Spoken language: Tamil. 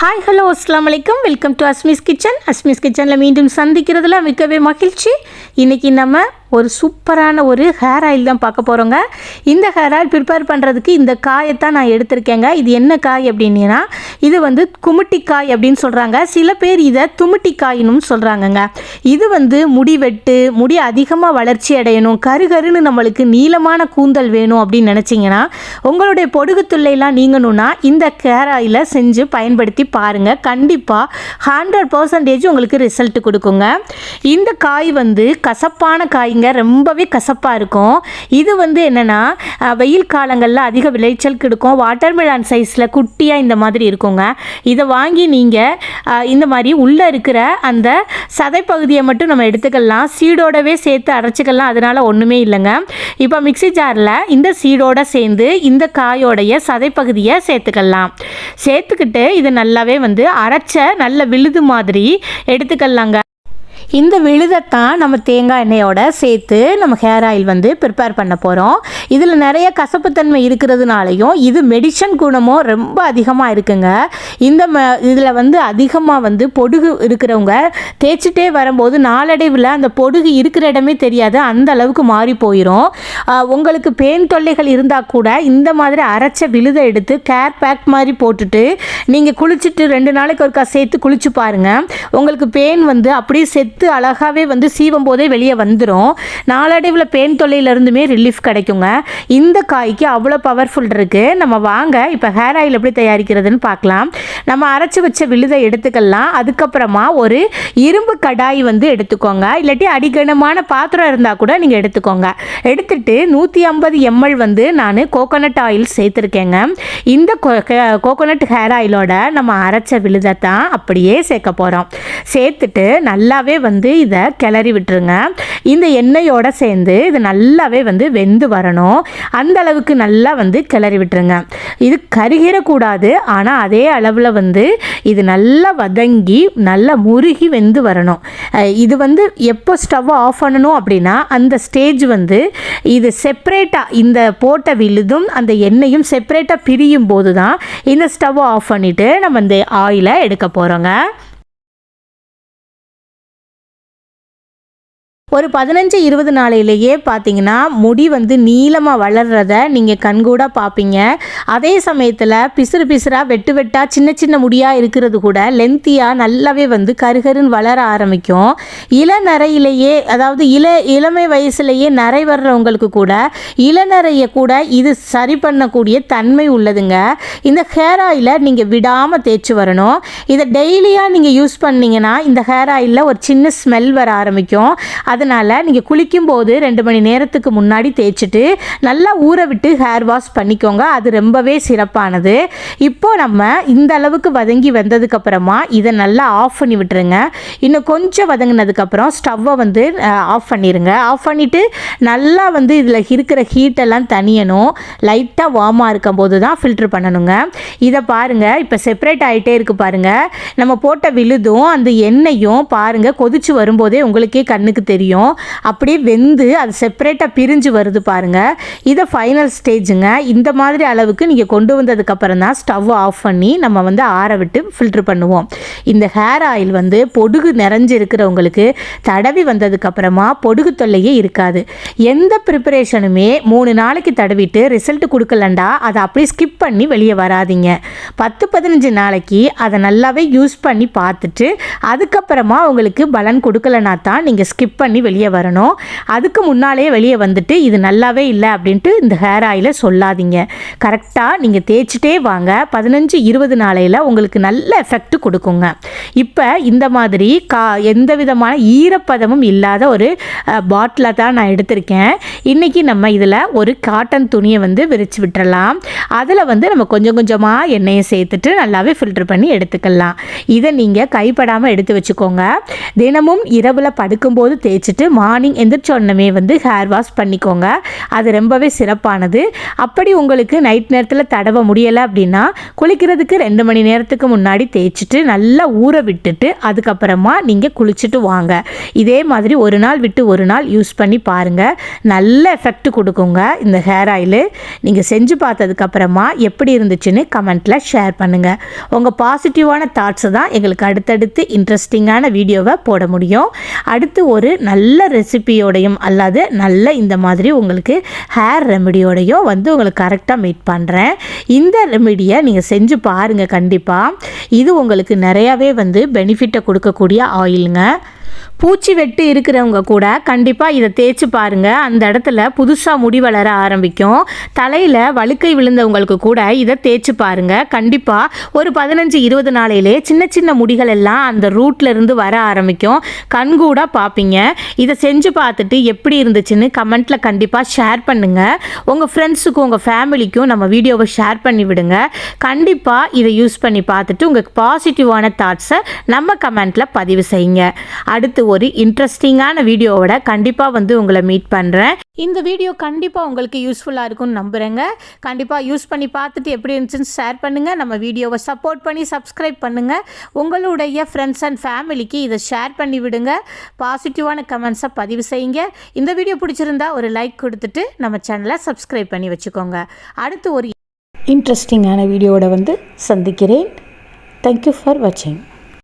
ஹாய் ஹலோ அஸ்லாம் வலைக்கம் welcome to Asmi's kitchen Asmi's கிச்சனில் மீண்டும் சந்திக்கிறதுல மிக்கவே மகிழ்ச்சி. இன்றைக்கி நம்ம ஒரு சூப்பரான ஒரு ஹேர் ஆயில் தான் பார்க்க போகிறோங்க இந்த ஹேர் ஆயில் ப்ரிப்பேர் பண்ணுறதுக்கு இந்த காயத்தான் நான் எடுத்திருக்கேங்க. இது என்ன காய் அப்படின்னா இது வந்து குமிட்டிக்காய் அப்படின்னு சொல்கிறாங்க சில பேர் இதை துமிட்டிக்காயினும் சொல்கிறாங்கங்க இது வந்து முடி வெட்டு முடி அதிகமாக வளர்ச்சி அடையணும் கருகருன்னு நம்மளுக்கு நீளமான கூந்தல் வேணும் அப்படின்னு நினச்சிங்கன்னா உங்களுடைய பொடுகு தொல்லையெல்லாம் நீங்கணும்னா இந்த ஹேர் ஆயிலை செஞ்சு பயன்படுத்தி பாருங்கள் கண்டிப்பாக ஹண்ட்ரட் பர்சன்டேஜ் உங்களுக்கு ரிசல்ட் கொடுக்குங்க. இந்த காய் வந்து கசப்பான காய் காய்ங்க ரொம்பவே கசப்பாக இருக்கும். இது வந்து என்னென்னா வெயில் காலங்களில் அதிக விளைச்சல் கிடைக்கும். வாட்டர்மெலான் சைஸில் குட்டியாக இந்த மாதிரி இருக்குங்க. இதை வாங்கி நீங்கள் இந்த மாதிரி உள்ளே இருக்கிற அந்த சதைப்பகுதியை மட்டும் நம்ம எடுத்துக்கலாம். சீடோடவே சேர்த்து அரைச்சிக்கலாம். அதனால் ஒன்றுமே இல்லைங்க. இப்போ மிக்ஸி ஜாரில் இந்த சீடோட சேர்ந்து இந்த காயோடைய சதைப்பகுதியை சேர்த்துக்கலாம். சேர்த்துக்கிட்டு இது நல்லாவே வந்து அரைச்ச நல்ல விழுது மாதிரி எடுத்துக்கலாங்க. இந்த விழுதைத்தான் நம்ம தேங்காய் எண்ணெயோட சேர்த்து நம்ம ஹேர் ஆயில் வந்து ப்ரிப்பேர் பண்ண போகிறோம் இதில் நிறைய கசப்புத்தன்மை இருக்கிறதுனாலையும் இது மெடிசன் குணமும் ரொம்ப அதிகமாக இருக்குங்க. இந்த ம இதில் வந்து அதிகமாக வந்து பொடுகு இருக்கிறவங்க தேய்ச்சிட்டே வரும்போது நாளடைவில் அந்த பொடுகு இருக்கிற இடமே தெரியாது அந்த அளவுக்கு மாறி போயிடும் உங்களுக்கு பேன் தொல்லைகள் இருந்தால் கூட இந்த மாதிரி அரைச்ச விழுதை எடுத்து கேர் பேக் மாதிரி போட்டுட்டு நீங்கள் குளிச்சுட்டு ரெண்டு நாளைக்கு ஒருக்கா சேர்த்து குளிச்சு பாருங்கள் உங்களுக்கு பேன் வந்து அப்படியே செத்து அழகாகவே வந்து சீவும் போதே வெளியே வந்துடும் நாளடைவில் பேன் தொல்லையிலேருந்துமே ரிலீஃப் கிடைக்குங்க. இந்த காய்க்கு அவ்வளோ பவர்ஃபுல் இருக்குது நம்ம வாங்க இப்போ ஹேர் ஆயில் எப்படி தயாரிக்கிறதுன்னு பார்க்கலாம். நம்ம அரைச்சி வச்ச விழுதை எடுத்துக்கலாம். அதுக்கப்புறமா ஒரு இரும்பு கடாய் வந்து எடுத்துக்கோங்க. இல்லாட்டி அடிக்கணமான பாத்திரம் இருந்தால் கூட நீங்கள் எடுத்துக்கோங்க. எடுத்துட்டு நூற்றி ஐம்பது எம்எல் வந்து நான் கோகோனட் ஆயில் சேர்த்துருக்கேங்க. இந்த கோகோனட் ஹேர் ஆயிலோட நம்ம அரைச்ச விழுதை தான் அப்படியே சேர்க்க போகிறோம் சேர்த்துட்டு நல்லாவே வந்து இதை கிளறி விட்டுருங்க. இந்த எண்ணெயோட சேர்ந்து இது நல்லாவே வந்து வெந்து வரணும். அந்த அளவுக்கு நல்லா வந்து கிளறி விட்டுருங்க. இது கருகிடக்கூடாது ஆனால் அதே அளவில் வந்து இது நல்லா வதங்கி நல்லா முருகி வெந்து வரணும். இது வந்து எப்போ ஸ்டவ் ஆஃப் பண்ணணும் அப்படின்னா அந்த ஸ்டேஜ் வந்து இது செப்பரேட்டாக இந்த போட்ட விழுதும் அந்த எண்ணெயும் செப்பரேட்டாக பிரியும் போது தான் இந்த ஸ்டவ் ஆஃப் பண்ணிவிட்டு நம்ம இந்த ஆயிலை எடுக்க போகிறோங்க ஒரு பதினஞ்சு இருபது நாளையிலேயே பார்த்தீங்கன்னா முடி வந்து நீளமாக வளர்கிறத நீங்கள் கண்கூடாக பார்ப்பீங்க. அதே சமயத்தில் பிசுறு பிசுறாக வெட்டு வெட்டாக சின்ன சின்ன முடியாக இருக்கிறது கூட லென்த்தியாக நல்லாவே வந்து கருகருன்னு வளர ஆரம்பிக்கும். இளநரையிலேயே அதாவது இள இளமை வயசுலேயே நரை வர்றவங்களுக்கு கூட இளநரையை கூட இது சரி பண்ணக்கூடிய தன்மை உள்ளதுங்க. இந்த ஹேர் ஆயிலை நீங்கள் விடாமல் தேய்ச்சி வரணும். இதை டெய்லியாக நீங்கள் யூஸ் பண்ணீங்கன்னா இந்த ஹேர் ஆயிலில் ஒரு சின்ன ஸ்மெல் வர ஆரம்பிக்கும். அதனால் நீங்கள் குளிக்கும்போது ரெண்டு மணி நேரத்துக்கு முன்னாடி தேய்ச்சிட்டு நல்லா ஊற விட்டு ஹேர் வாஷ் பண்ணிக்கோங்க. அது ரொம்பவே சிறப்பானது. இப்போது நம்ம இந்த அளவுக்கு வதங்கி வந்ததுக்கப்புறமா இதை நல்லா ஆஃப் பண்ணி விட்டுருங்க. இன்னும் கொஞ்சம் வதங்கினதுக்கப்புறம் ஸ்டவ்வை வந்து ஆஃப் பண்ணிடுங்க ஆஃப் பண்ணிவிட்டு நல்லா வந்து இதில் இருக்கிற ஹீட்டெல்லாம் தனியணும் லைட்டாக வார்மாக இருக்கும்போது தான் ஃபில்ட்ரு பண்ணணுங்க. இதை பாருங்கள் இப்போ செப்பரேட் ஆகிட்டே இருக்குது பாருங்கள் நம்ம போட்ட விழுதும் அந்த எண்ணெயும் பாருங்கள் கொதிச்சு வரும்போதே உங்களுக்கே கண்ணுக்கு தெரியும். அப்படியே வெந்து அது செப்பரேட்டாக பிரிஞ்சு வருது பாருங்கள் இதை ஃபைனல் ஸ்டேஜுங்க இந்த மாதிரி அளவுக்கு நீங்கள் கொண்டு வந்ததுக்கப்புறம் தான் ஸ்டவ் ஆஃப் பண்ணி நம்ம வந்து ஆற விட்டு ஃபில்ட்ரு பண்ணுவோம். இந்த ஹேர் ஆயில் வந்து பொடுகு நிறைஞ்சு இருக்கிறவங்களுக்கு தடவி வந்ததுக்கப்புறமா பொடுகு தொல்லையே இருக்காது. எந்த ப்ரிப்பரேஷனுமே மூணு நாளைக்கு தடவிட்டு ரிசல்ட் கொடுக்கலண்டா அதை அப்படியே ஸ்கிப் பண்ணி வெளியே வராதீங்க. பத்து பதினஞ்சு நாளைக்கு அதை நல்லாவே யூஸ் பண்ணி பார்த்துட்டு அதுக்கப்புறமா உங்களுக்கு பலன் கொடுக்கலனா தான் நீங்கள் ஸ்கிப் பண்ணி வெளியே வரணும். அதுக்கு முன்னாலே வெளியே வந்துட்டு இது நல்லாவே இல்லை அப்படின்ட்டு இந்த ஹேர் ஆயிலை சொல்லாதீங்க. கரெக்டாக நீங்கள் தேய்ச்சிட்டே வாங்க. பதினஞ்சு இருபது நாளையில் உங்களுக்கு நல்ல எஃபெக்ட் கொடுக்குங்க. இப்போ இந்த மாதிரி கா எந்த விதமான ஈரப்பதமும் இல்லாத ஒரு பாட்டிலை தான் நான் எடுத்திருக்கேன். இன்றைக்கி நம்ம இதில் ஒரு காட்டன் துணியை வந்து விரித்து விட்டுறலாம். அதில் வந்து நம்ம கொஞ்சம் கொஞ்சமாக எண்ணெயை சேர்த்துட்டு நல்லாவே ஃபில்டர் பண்ணி எடுத்துக்கலாம். இதை நீங்கள் கைப்படாமல் எடுத்து வச்சுக்கோங்க. தினமும் இரவில் படுக்கும்போது தேய்ச்சிட்டு மார்னிங் எந்திரிச்ச உடனே வந்து ஹேர் வாஷ் பண்ணிக்கோங்க. அது ரொம்பவே சிறப்பானது. அப்படி உங்களுக்கு நைட் நேரத்தில் தடவ முடியலை அப்படின்னா குளிக்கிறதுக்கு ரெண்டு மணி நேரத்துக்கு முன்னாடி தேய்ச்சிட்டு நல்லா ஊற விட்டுட்டு அதுக்கப்புறமா நீங்கள் குளிச்சுட்டு வாங்க. இதே மாதிரி ஒரு நாள் விட்டு ஒரு நாள் யூஸ் பண்ணி பாருங்கள் நல்ல எஃபெக்ட் கொடுக்குங்க இந்த ஹேர் ஆயிலு நீங்கள் செஞ்சு பார்த்ததுக்கப்புறமா எப்படி இருந்துச்சுன்னு கமெண்ட்டில் ஷேர் பண்ணுங்கள் உங்கள் பாசிட்டிவான தாட்ஸை தான் எங்களுக்கு அடுத்தடுத்து இன்ட்ரெஸ்டிங்கான வீடியோவை போட முடியும். அடுத்து ஒரு நல்ல ரெசிபியோடையும் அல்லாது நல்ல இந்த மாதிரி உங்களுக்கு ஹேர் ரெமெடியோடையும் வந்து உங்களுக்கு கரெக்டாக மீட் பண்ணுறேன் இந்த ரெமெடியை நீங்கள் செஞ்சு பாருங்கள் கண்டிப்பாக இது உங்களுக்கு நிறையாவே வந்து பெனிஃபிட்டை கொடுக்கக்கூடிய ஆயிலுங்க பூச்சி வெட்டு இருக்கிறவங்க கூட கண்டிப்பாக இதை தேய்ச்சி பாருங்கள் அந்த இடத்துல புதுசாக முடி வளர ஆரம்பிக்கும். தலையில் வழுக்கை விழுந்தவங்களுக்கு கூட இதை தேய்ச்சி பாருங்கள் கண்டிப்பாக ஒரு பதினஞ்சு இருபது நாளையிலே சின்ன சின்ன முடிகள் எல்லாம் அந்த ரூட்லேருந்து வர ஆரம்பிக்கும். கண்கூட பார்ப்பீங்க இதை செஞ்சு பார்த்துட்டு எப்படி இருந்துச்சுன்னு கமெண்ட்டில் கண்டிப்பாக ஷேர் பண்ணுங்கள் உங்கள் ஃப்ரெண்ட்ஸுக்கும் உங்கள் ஃபேமிலிக்கும் நம்ம வீடியோவை ஷேர் பண்ணி விடுங்க. கண்டிப்பாக இதை யூஸ் பண்ணி பார்த்துட்டு உங்கள் பாசிட்டிவான தாட்ஸை நம்ம கமெண்ட்டில் பதிவு செய்யுங்க. அடுத்து ஒரு இன்ட்ரெஸ்டிங்கான வீடியோவோட கண்டிப்பாக வந்து உங்களை மீட் பண்ணுறேன் இந்த வீடியோ கண்டிப்பாக உங்களுக்கு யூஸ்ஃபுல்லாக இருக்கும்னு நம்புகிறேங்க கண்டிப்பாக யூஸ் பண்ணி பார்த்துட்டு எப்படி இருந்துச்சுன்னு ஷேர் பண்ணுங்கள் நம்ம வீடியோவை சப்போர்ட் பண்ணி சப்ஸ்கிரைப் பண்ணுங்கள் உங்களுடைய ஃப்ரெண்ட்ஸ் அண்ட் ஃபேமிலிக்கு இதை ஷேர் பண்ணி விடுங்க. பாசிட்டிவான கமெண்ட்ஸை பதிவு செய்யுங்க. இந்த வீடியோ பிடிச்சிருந்தா ஒரு லைக் கொடுத்துட்டு நம்ம சேனலை சப்ஸ்கிரைப் பண்ணி வச்சுக்கோங்க. அடுத்து ஒரு இன்ட்ரெஸ்டிங்கான வீடியோவோட வந்து சந்திக்கிறேன். தேங்க்யூ ஃபார் வாட்சிங்